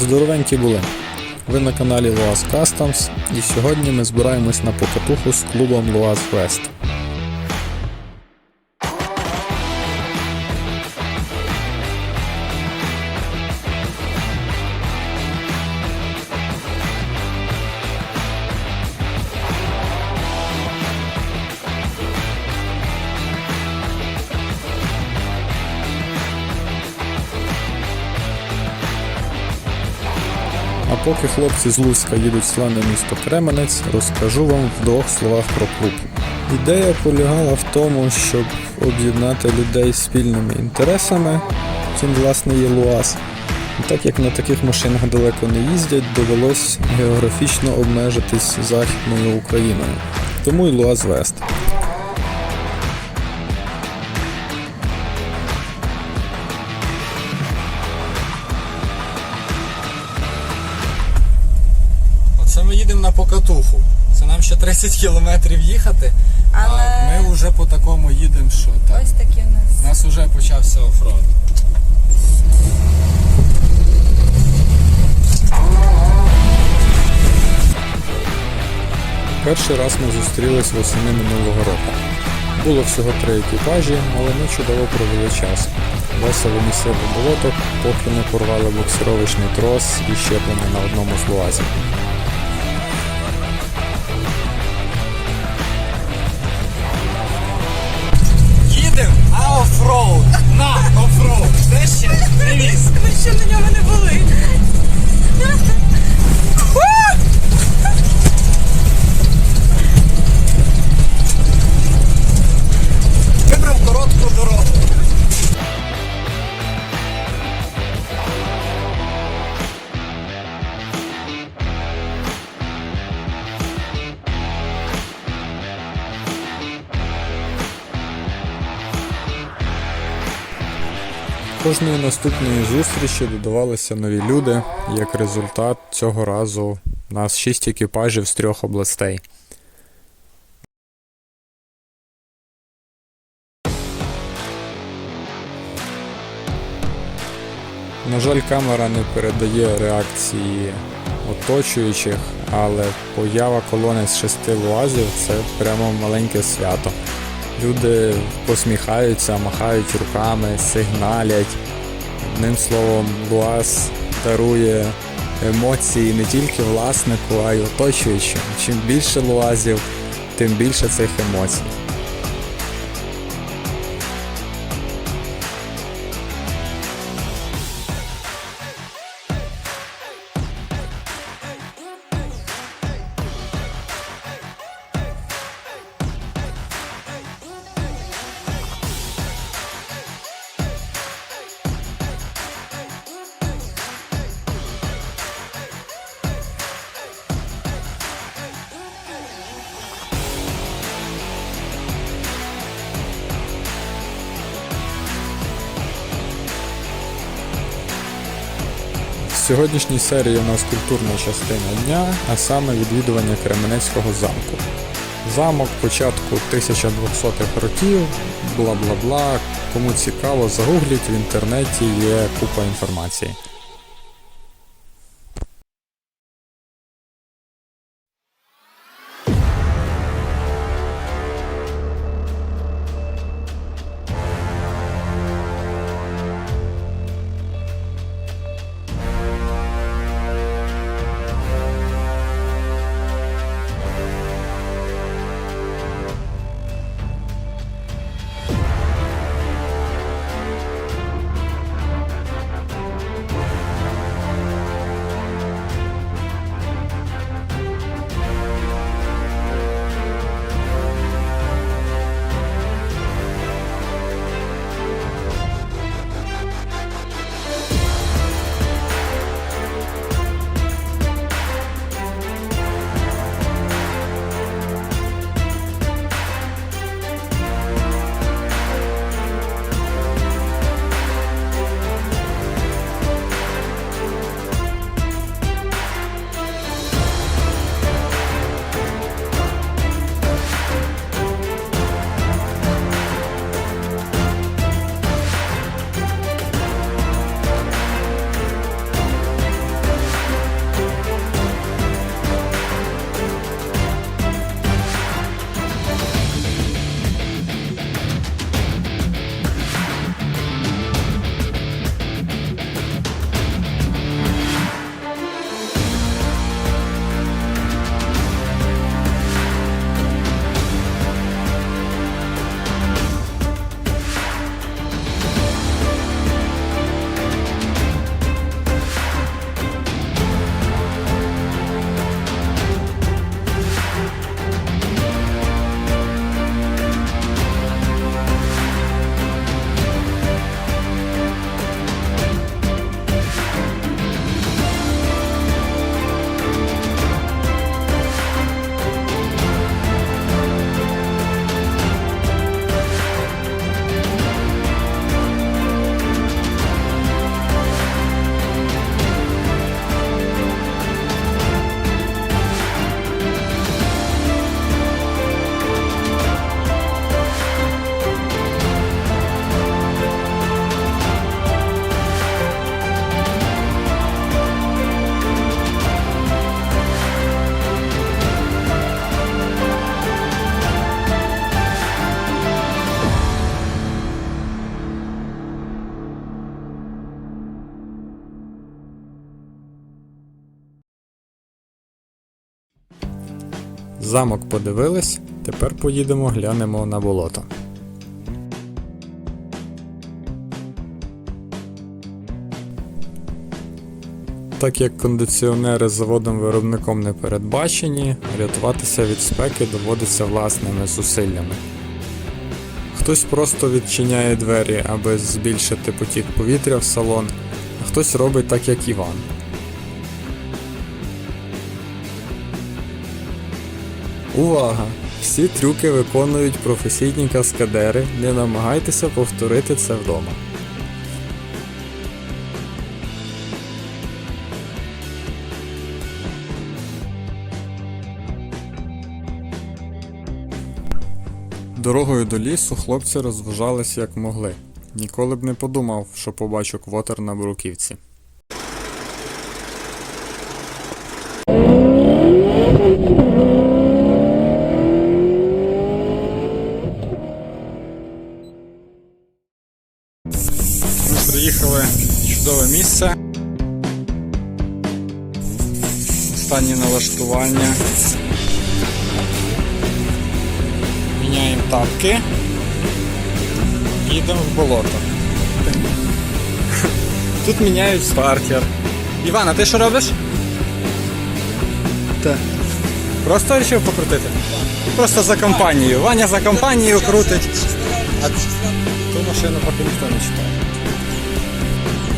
Здоровенькі були. Ви на каналі Loas Customs і сьогодні ми збираємось на покатуху з клубом Loas West. Поки хлопці з Луцька їдуть в славне місто Кременець, розкажу вам в двох словах про клуб. Ідея полягала в тому, щоб об'єднати людей спільними інтересами, чим власне є ЛУАЗ. Так як на таких машинах далеко не їздять, довелось географічно обмежитись Західною Україною. Тому й ЛУАЗ Вест. Покатуху. Це нам ще 30 кілометрів їхати, Але- а ми вже по такому їдемо, що так. Ось такі в нас. У нас вже почався оффроад. Перший раз ми зустрілись восени минулого року. Було всього три екіпажі, але ми чудово провели час. Весело місили болото, поки не порвали буксировочний трос і щеплення на одному з луазів. Ми ще на ньому не були. Кожної наступної зустрічі додавалися нові люди. Як результат, цього разу нас шість екіпажів з трьох областей. На жаль, камера не передає реакції оточуючих, але поява колони з шести луазів це прямо маленьке свято. Люди посміхаються, махають руками, сигналять. Одним словом, луаз дарує емоції не тільки власнику, а й оточуючим. Чим більше луазів, тим більше цих емоцій. Сьогоднішній серії у нас культурна частина дня, а саме відвідування Кременецького замку. Замок початку 1200-х років, бла бла бла. Кому цікаво, загугліть в інтернеті є купа інформації. Замок подивились, тепер поїдемо глянемо на болото. Так як кондиціонери з заводом-виробником не передбачені, рятуватися від спеки доводиться власними зусиллями. Хтось просто відчиняє двері, аби збільшити потік повітря в салон, а хтось робить так, як Іван. Увага! Всі трюки виконують професійні каскадери, не намагайтеся повторити це вдома. Дорогою до лісу хлопці розважались як могли. Ніколи б не подумав, що побачу квотер на бруківці. Ми приїхали в чудове місце. Останні налаштування. Міняємо тапки. Їдемо в болото. Тут міняють стартер. Іван, а ти що робиш? Так. Просто вирішив покрутити? Просто за компанію. Ваня за компанію крутить. А ту машину поки ніхто не читає.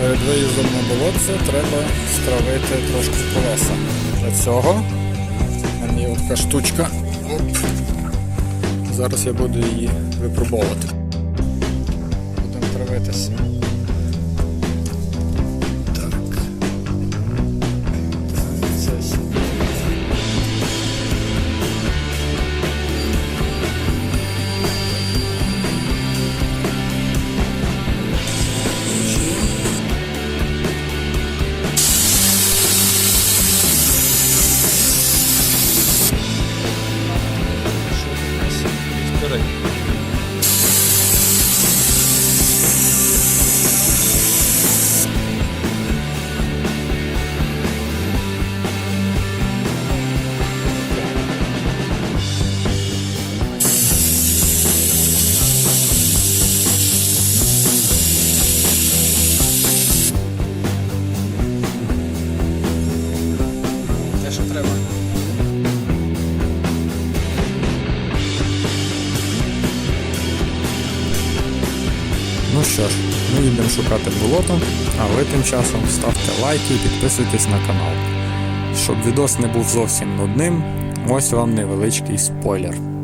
Перед виїздом на болотце треба стравити трошки колеса. Для цього в мене така штучка. Оп. Зараз я буду її випробовувати. Будемо травитися. Що ж, ми їдемо шукати болото, а ви тим часом ставте лайки і підписуйтесь на канал. Щоб відос не був зовсім нудним, ось вам невеличкий спойлер.